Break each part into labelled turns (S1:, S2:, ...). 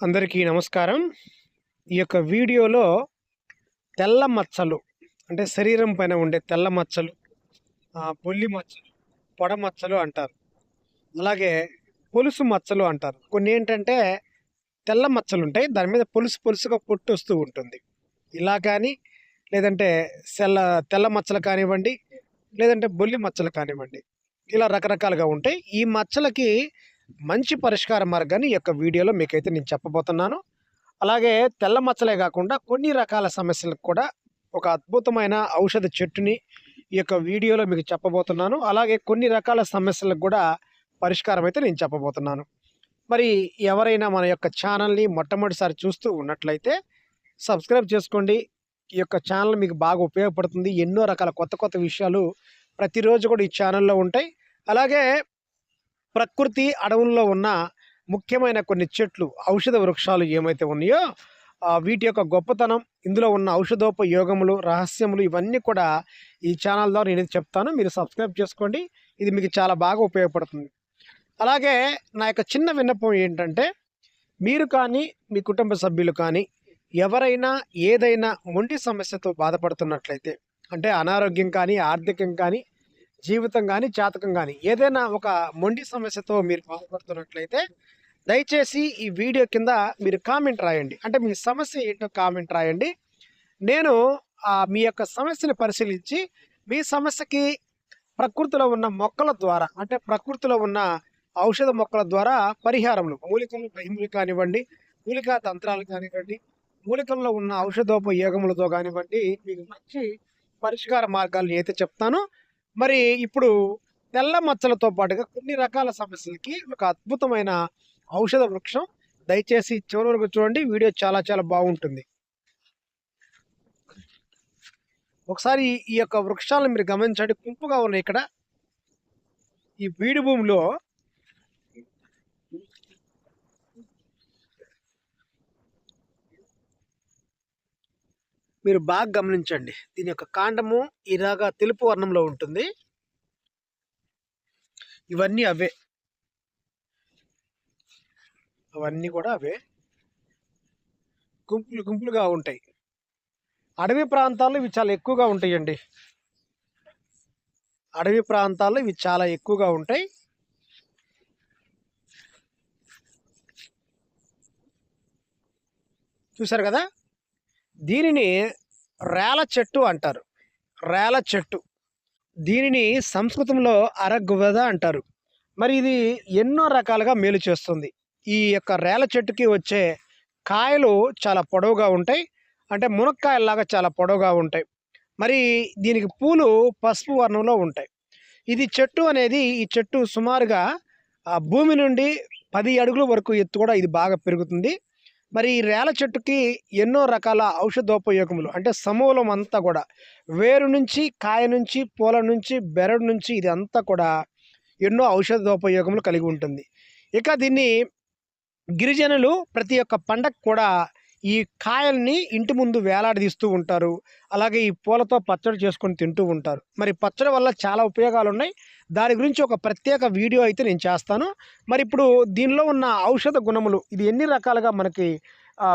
S1: అందరికీ నమస్కారం. ఈ యొక్క వీడియోలో తెల్ల మచ్చలు అంటే శరీరం పైన ఉండే తెల్ల మచ్చలు పొల్లి బొల్లి మచ్చలు పొడ మచ్చలు అంటారు. అలాగే పొలుసు మచ్చలు అంటారు. కొన్ని ఏంటంటే తెల్ల మచ్చలు ఉంటాయి. దాని మీద పొలుసు పొలుసుగా పొట్టు వస్తూ ఉంటుంది. ఇలా కానీ లేదంటే తెల్ల తెల్ల మచ్చలు కానివ్వండి లేదంటే బొల్లి మచ్చలు కానివ్వండి ఇలా రకరకాలుగా ఉంటాయి. ఈ మచ్చలకి మంచి పరిష్కార మార్గాన్ని ఈ యొక్క వీడియోలో మీకైతే నేను చెప్పబోతున్నాను. అలాగే తెల్ల మచ్చలే కాకుండా కొన్ని రకాల సమస్యలకు కూడా ఒక అద్భుతమైన ఔషధ చెట్టుని ఈ యొక్క వీడియోలో మీకు చెప్పబోతున్నాను. అలాగే కొన్ని రకాల సమస్యలకు కూడా పరిష్కారం అయితే నేను చెప్పబోతున్నాను. మరి ఎవరైనా మన యొక్క ఛానల్ని మొట్టమొదటిసారి చూస్తూ ఉన్నట్లయితే సబ్స్క్రైబ్ చేసుకోండి. ఈ యొక్క ఛానల్ మీకు బాగా ఉపయోగపడుతుంది. ఎన్నో రకాల కొత్త కొత్త విషయాలు ప్రతిరోజు కూడా ఈ ఛానల్లో ఉంటాయి. అలాగే ప్రకృతి అడవుల్లో ఉన్న ముఖ్యమైన కొన్ని చెట్లు ఔషధ వృక్షాలు ఏమైతే ఉన్నాయో వీటి యొక్క గొప్పతనం ఇందులో ఉన్న ఔషధోపయోగములు రహస్యములు ఇవన్నీ కూడా ఈ ఛానల్ ద్వారా నేను చెప్తాను. మీరు సబ్స్క్రైబ్ చేసుకోండి. ఇది మీకు చాలా బాగా ఉపయోగపడుతుంది. అలాగే నా యొక్క చిన్న విన్నపం ఏంటంటే మీరు కానీ మీ కుటుంబ సభ్యులు కానీ ఎవరైనా ఏదైనా మొండి సమస్యతో బాధపడుతున్నట్లయితే అంటే అనారోగ్యం కానీ ఆర్థికం కానీ జీవితం కానీ జాతకం కానీ ఏదైనా ఒక మొండి సమస్యతో మీరు బాధపడుతున్నట్లయితే దయచేసి ఈ వీడియో కింద మీరు కామెంట్ రాయండి. అంటే మీ సమస్య ఏంటో కామెంట్ రాయండి. నేను ఆ, మీ యొక్క సమస్యను పరిశీలించి మీ సమస్యకి ప్రకృతిలో ఉన్న మొక్కల ద్వారా అంటే ప్రకృతిలో ఉన్న ఔషధ మొక్కల ద్వారా పరిహారములు మూలికలు బహిములు కానివ్వండి మూలికా తంత్రాలు కానివ్వండి మూలికల్లో ఉన్న ఔషధోపయోగములతో కానివ్వండి మీకు మంచి పరిష్కార మార్గాలు అయితే చెప్తాను. మరి ఇప్పుడు తెల్ల మచ్చలతో పాటుగా కొన్ని రకాల సమస్యలకి ఒక అద్భుతమైన ఔషధ వృక్షం దయచేసి చివరి వరకు చూడండి. వీడియో చాలా చాలా బాగుంటుంది. ఒకసారి ఈ- యొక్క వృక్షాలను మీరు గమనించండి. గుంపుగా ఉన్నాయి ఇక్కడ. ఈ బీడు భూమిలో మీరు బాగా గమనించండి. దీని యొక్క కాండము ఇలాగా తెలుపు వర్ణంలో ఉంటుంది. ఇవన్నీ అవే. అవన్నీ కూడా అవే. గుంపులు గుంపులుగా ఉంటాయి. అడవి ప్రాంతాల్లో ఇవి చాలా ఎక్కువగా ఉంటాయండి. అడవి ప్రాంతాల్లో ఇవి చాలా ఎక్కువగా ఉంటాయి. చూసారు కదా? దీనిని రేల చెట్టు అంటారు. రేల చెట్టు. దీనిని సంస్కృతంలో అరగువద అంటారు. మరి ఇది ఎన్నో రకాలుగా మేలు చేస్తుంది. ఈ యొక్క రేల చెట్టుకి వచ్చే కాయలు చాలా పొడవుగా ఉంటాయి. అంటే మునక్కాయల్లాగా చాలా పొడవుగా ఉంటాయి. మరి దీనికి పూలు పసుపు వర్ణంలో ఉంటాయి. ఇది చెట్టు అనేది ఈ చెట్టు సుమారుగా ఆ భూమి నుండి పది అడుగుల వరకు ఎత్తు కూడా ఇది బాగా పెరుగుతుంది. మరి ఈ రేల చెట్టుకి ఎన్నో రకాల ఔషధోపయోగములు అంటే సమూలం అంతా కూడా. వేరు నుంచి కాయ నుంచి పూల నుంచి బెరడు నుంచి ఇది అంతా కూడా ఎన్నో ఔషధోపయోగములు కలిగి ఉంటుంది. ఇక దీన్ని గిరిజనులు ప్రతి ఒక్క పండగ కూడా ఈ కాయల్ని ఇంటి ముందు వేలాడదీస్తూ ఉంటారు. అలాగే ఈ పూలతో పచ్చడి చేసుకొని తింటూ ఉంటారు. మరి పచ్చడి వల్ల చాలా ఉపయోగాలు ఉన్నాయి దాని గురించి ఒక ప్రత్యేక వీడియో అయితే నేను చేస్తాను. మరి ఇప్పుడు దీనిలో ఉన్న ఔషధ గుణములు ఇది ఎన్ని రకాలుగా మనకి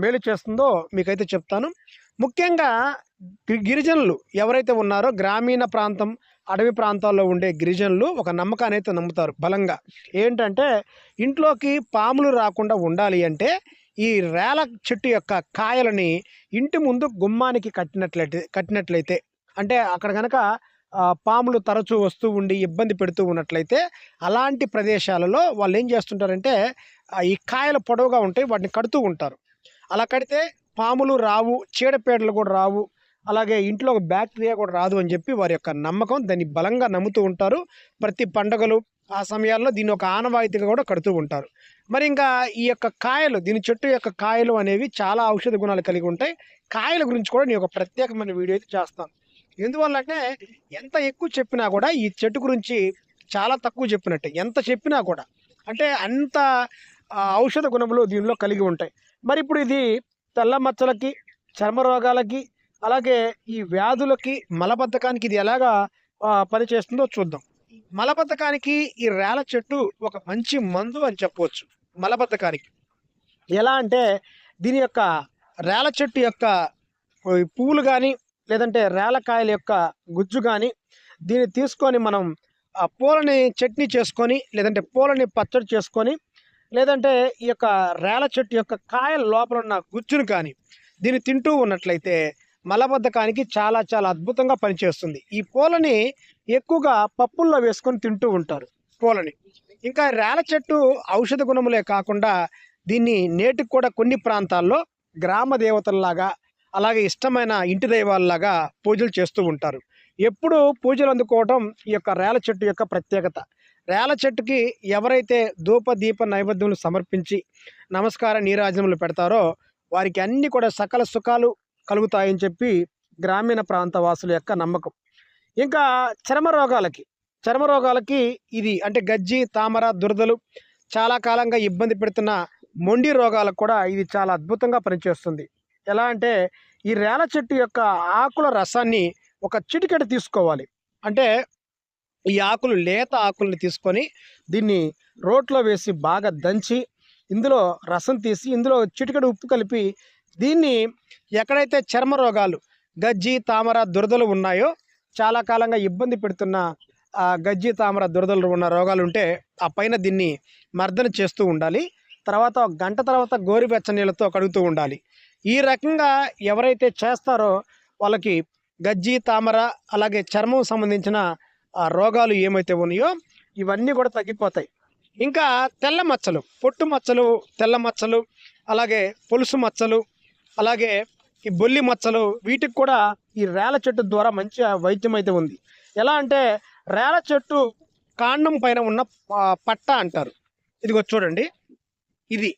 S1: మేలు చేస్తుందో మీకైతే చెప్తాను. ముఖ్యంగా గిరిజనులు ఎవరైతే ఉన్నారో గ్రామీణ ప్రాంతం అడవి ప్రాంతాల్లో ఉండే గిరిజనులు ఒక నమ్మకాన్ని అయితే నమ్ముతారు బలంగా. ఏంటంటే ఇంట్లోకి పాములు రాకుండా ఉండాలి అంటే ఈ రేల చెట్టు యొక్క కాయలని ఇంటి ముందు గుమ్మానికి కట్టినట్లయితే కట్టినట్లయితే అంటే అక్కడ కనుక పాములు తరచూ వస్తూ ఉండి ఇబ్బంది పెడుతూ ఉన్నట్లయితే అలాంటి ప్రదేశాలలో వాళ్ళు ఏం చేస్తుంటారంటే ఈ కాయలు పొడవుగా ఉంటాయి వాటిని కడుతూ ఉంటారు. అలా కడితే పాములు రావు చీడపీడలు కూడా రావు అలాగే ఇంట్లో ఒక బ్యాక్టీరియా కూడా రాదు అని చెప్పి వారి యొక్క నమ్మకం దాన్ని బలంగా నమ్ముతూ ఉంటారు. ప్రతి పండగలు ఆ సమయాల్లో దీన్ని ఒక ఆనవాయితీగా కూడా కడుతూ ఉంటారు. మరి ఇంకా ఈ యొక్క కాయలు దీని చెట్టు యొక్క కాయలు అనేవి చాలా ఔషధ గుణాలు కలిగి ఉంటాయి. కాయల గురించి కూడా నేను ఒక ప్రత్యేకమైన వీడియో అయితే చేస్తాను. ఎందువల్ల అంటే ఎంత ఎక్కువ చెప్పినా కూడా ఈ చెట్టు గురించి చాలా తక్కువ చెప్పినట్టే. ఎంత చెప్పినా కూడా. అంటే అంత ఔషధ గుణములు దీనిలో కలిగి ఉంటాయి. మరి ఇప్పుడు ఇది తెల్ల మచ్చలకి చర్మ రోగాలకి అలాగే ఈ వ్యాధులకి మలబద్ధకానికి ఇది ఎలాగా పనిచేస్తుందో చూద్దాం. మలబద్ధకానికి ఈ రేల చెట్టు ఒక మంచి మందు అని చెప్పవచ్చు. మలబద్ధకానికి ఎలా అంటే దీని యొక్క రేల చెట్టు యొక్క పువ్వులు కానీ లేదంటే రేలకాయల యొక్క గుజ్జు కానీ దీన్ని తీసుకొని మనం ఆ పూలని చట్నీ చేసుకొని లేదంటే పూలని పచ్చడి చేసుకొని లేదంటే ఈ యొక్క రేల చెట్టు యొక్క కాయల లోపల ఉన్న గుజ్జును కానీ దీన్ని తింటూ ఉన్నట్లయితే మలబద్ధకానికి చాలా చాలా అద్భుతంగా పనిచేస్తుంది. ఈ పూలని ఎక్కువగా పప్పుల్లో వేసుకొని తింటూ ఉంటారు పూలని. ఇంకా రేల చెట్టు ఔషధ గుణములే కాకుండా దీన్ని నేటికి కూడా కొన్ని ప్రాంతాల్లో గ్రామ దేవతల్లాగా అలాగే ఇష్టమైన ఇంటి దైవాలలాగా పూజలు చేస్తూ ఉంటారు. ఎప్పుడు పూజలు అందుకోవటం ఈ యొక్క రేల చెట్టు యొక్క ప్రత్యేకత. రేల చెట్టుకి ఎవరైతే ధూప దీప నైవేద్యములు సమర్పించి నమస్కార నీరాజనములు పెడతారో వారికి అన్నీ కూడా సకల సుఖాలు కలుగుతాయని చెప్పి గ్రామీణ ప్రాంత వాసుల యొక్క నమ్మకం. ఇంకా చర్మ రోగాలకి చర్మ రోగాలకి ఇది అంటే గజ్జి తామర దురదలు చాలా కాలంగా ఇబ్బంది పెడుతున్న మొండి రోగాలకు కూడా ఇది చాలా అద్భుతంగా పనిచేస్తుంది. ఎలా అంటే ఈ రేల చెట్టు యొక్క ఆకుల రసాన్ని ఒక చిటికెడు తీసుకోవాలి. అంటే ఈ ఆకులు లేత ఆకుల్ని తీసుకొని దీన్ని రోట్లో వేసి బాగా దంచి ఇందులో రసం తీసి ఇందులో చిటికెడు ఉప్పు కలిపి దీన్ని ఎక్కడైతే చర్మ రోగాలు గజ్జి తామర దురదలు ఉన్నాయో చాలా కాలంగా ఇబ్బంది పెడుతున్న ఆ గజ్జి తామర దురదలు ఉన్న రోగాలు ఉంటే ఆ పైన దీన్ని మర్దన చేస్తూ ఉండాలి. తర్వాత గంట తర్వాత గోరువెచ్చ నీళ్ళతో కడుగుతూ ఉండాలి. ఈ రకంగా ఎవరైతే చేస్తారో వాళ్ళకి గజ్జి తామర అలాగే చర్మం సంబంధించిన ఆ రోగాలు ఏమైతే ఉన్నాయో ఇవన్నీ కూడా తగ్గిపోతాయి. ఇంకా తెల్ల మచ్చలు పొట్టు మచ్చలు తెల్ల మచ్చలు అలాగే పొలుసు మచ్చలు అలాగే ఈ బొల్లి మచ్చలు వీటికి కూడా ఈ రేల చెట్టు ద్వారా మంచి వైద్యం అయితే ఉంది. ఎలా అంటే రేల చెట్టు కాండం పైన ఉన్న పట్ట అంటారు. ఇదిగో చూడండి. ఇది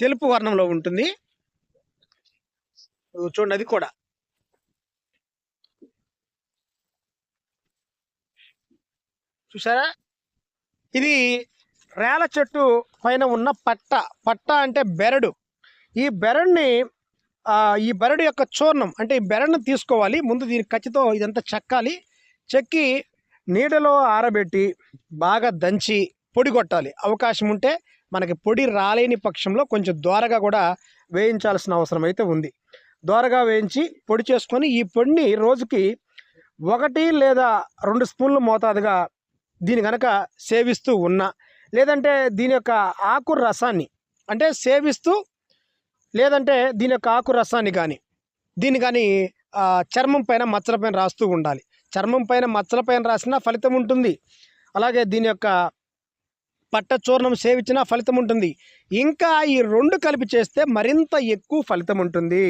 S1: తెలుపు వర్ణంలో ఉంటుంది. చూడండి అది కూడా. చూసారా? ఇది రేల చెట్టు పైన ఉన్న పట్ట. పట్ట అంటే బెరడు. ఈ బెరడ్ని ఈ బెరడు యొక్క చూర్ణం అంటే ఈ బెరడును తీసుకోవాలి. ముందు దీని కచ్చితో ఇదంతా చెక్కాలి. చెక్కి నీడలో ఆరబెట్టి బాగా దంచి పొడి కొట్టాలి. అవకాశం ఉంటే మనకి పొడి రాలేని పక్షంలో కొంచెం దోరగా కూడా వేయించాల్సిన అవసరం అయితే ఉంది. దోరగా వేయించి పొడి చేసుకొని ఈ పొడిని రోజుకి ఒకటి లేదా రెండు స్పూన్లు మోతాదుగా దీని కనుక సేవిస్తూ ఉన్నా లేదంటే దీని యొక్క ఆకు రసాన్ని అంటే సేవిస్తూ లేదంటే దీని యొక్క ఆకు రసాన్ని కానీ దీన్ని కానీ చర్మం పైన మచ్చల పైన రాస్తూ ఉండాలి. చర్మం పైన మచ్చల పైన రాసినా ఫలితం ఉంటుంది. అలాగే దీని యొక్క పట్ట చూర్ణం సేవించినా ఫలితం ఉంటుంది. ఇంకా ఈ రెండు కలిపి చేస్తే మరింత ఎక్కువ ఫలితం ఉంటుంది.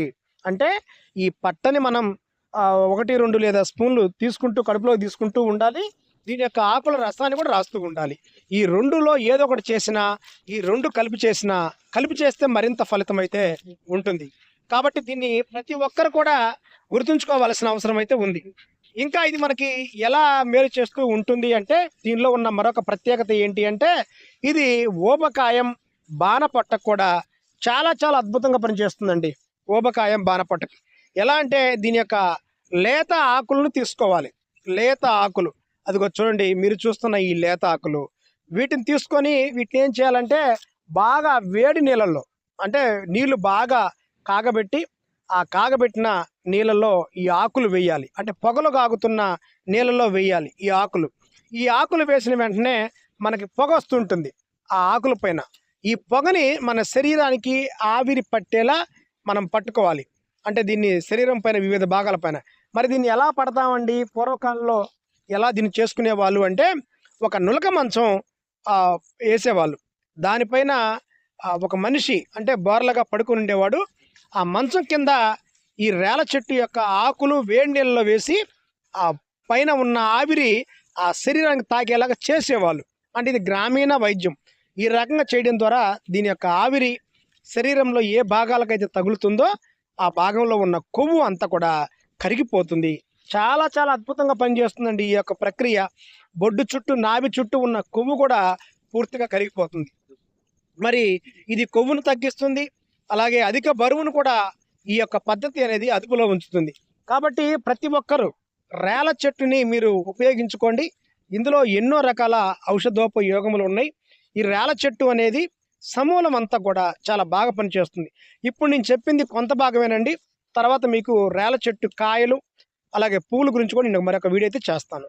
S1: అంటే ఈ పట్టని మనం ఒకటి రెండు లేదా స్పూన్లు తీసుకుంటూ కడుపులో తీసుకుంటూ ఉండాలి. దీని యొక్క ఆకుల రసాన్ని కూడా రాస్తూ ఉండాలి. ఈ రెండులో ఏదో ఒకటి చేసినా ఈ రెండు కలిపి చేసినా కలిపి చేస్తే మరింత ఫలితం అయితే ఉంటుంది. కాబట్టి దీన్ని ప్రతి ఒక్కరు కూడా గుర్తుంచుకోవాల్సిన అవసరం అయితే ఉంది. ఇంకా ఇది మనకి ఎలా మేలు చేస్తూ ఉంటుంది అంటే దీనిలో ఉన్న మరొక ప్రత్యేకత ఏంటి అంటే ఇది ఓబకాయం బాణపట్టకు కూడా చాలా చాలా అద్భుతంగా పనిచేస్తుందండి. ఓబకాయం బాణపట్టకు ఎలా అంటే దీని యొక్క లేత ఆకులను తీసుకోవాలి. లేత ఆకులు. అదిగో చూడండి మీరు చూస్తున్న ఈ లేత ఆకులు. వీటిని తీసుకొని వీటిని ఏం చేయాలంటే బాగా వేడి నీళ్ళల్లో అంటే నీళ్ళు బాగా కాగబెట్టి ఆ కాగబెట్టిన నీళ్ళల్లో ఈ ఆకులు వేయాలి. అంటే పొగలు కాగుతున్న నీళ్ళలో వేయాలి ఈ ఆకులు. ఈ ఆకులు వేసిన వెంటనే మనకి పొగ వస్తుంటుంది ఆ ఆకుల పైన. ఈ పొగని మన శరీరానికి ఆవిరి పట్టేలా మనం పట్టుకోవాలి. అంటే దీన్ని శరీరం పైన వివిధ భాగాల పైన. మరి దీన్ని ఎలా పడతామండి? పూర్వకాలంలో ఎలా దీన్ని చేసుకునే వాళ్ళు అంటే ఒక నులక మంచం వేసేవాళ్ళు. దానిపైన ఒక మనిషి అంటే బోర్లగా పడుకుని ఉండేవాడు. ఆ మంచం కింద ఈ రేల చెట్టు యొక్క ఆకులు వేడి నీళ్ళలో వేసి ఆ పైన ఉన్న ఆవిరి ఆ శరీరానికి తాకేలాగా చేసేవాళ్ళు. అంటే ఇది గ్రామీణ వైద్యం. ఈ రకంగా చేయడం ద్వారా దీని యొక్క ఆవిరి శరీరంలో ఏ భాగాలకైతే తగులుతుందో ఆ భాగంలో ఉన్న కొవ్వు అంతా కూడా కరిగిపోతుంది. చాలా చాలా అద్భుతంగా పనిచేస్తుందండి ఈ యొక్క ప్రక్రియ. బొడ్డు చుట్టూ నాభి చుట్టూ ఉన్న కొవ్వు కూడా పూర్తిగా కరిగిపోతుంది. మరి ఇది కొవ్వును తగ్గిస్తుంది అలాగే అధిక బరువును కూడా ఈ యొక్క పద్ధతి అనేది అదుపులో ఉంచుతుంది. కాబట్టి ప్రతి ఒక్కరూ రేల చెట్టుని మీరు ఉపయోగించుకోండి. ఇందులో ఎన్నో రకాల ఔషధోపయోగములు ఉన్నాయి. ఈ రేల చెట్టు అనేది సమూలం అంతా కూడా చాలా బాగా పనిచేస్తుంది. ఇప్పుడు నేను చెప్పింది కొంత భాగమేనండి. తర్వాత మీకు రేల చెట్టు కాయలు అలాగే పూలు గురించి కూడా నేను మరొక వీడియో అయితే చేస్తాను.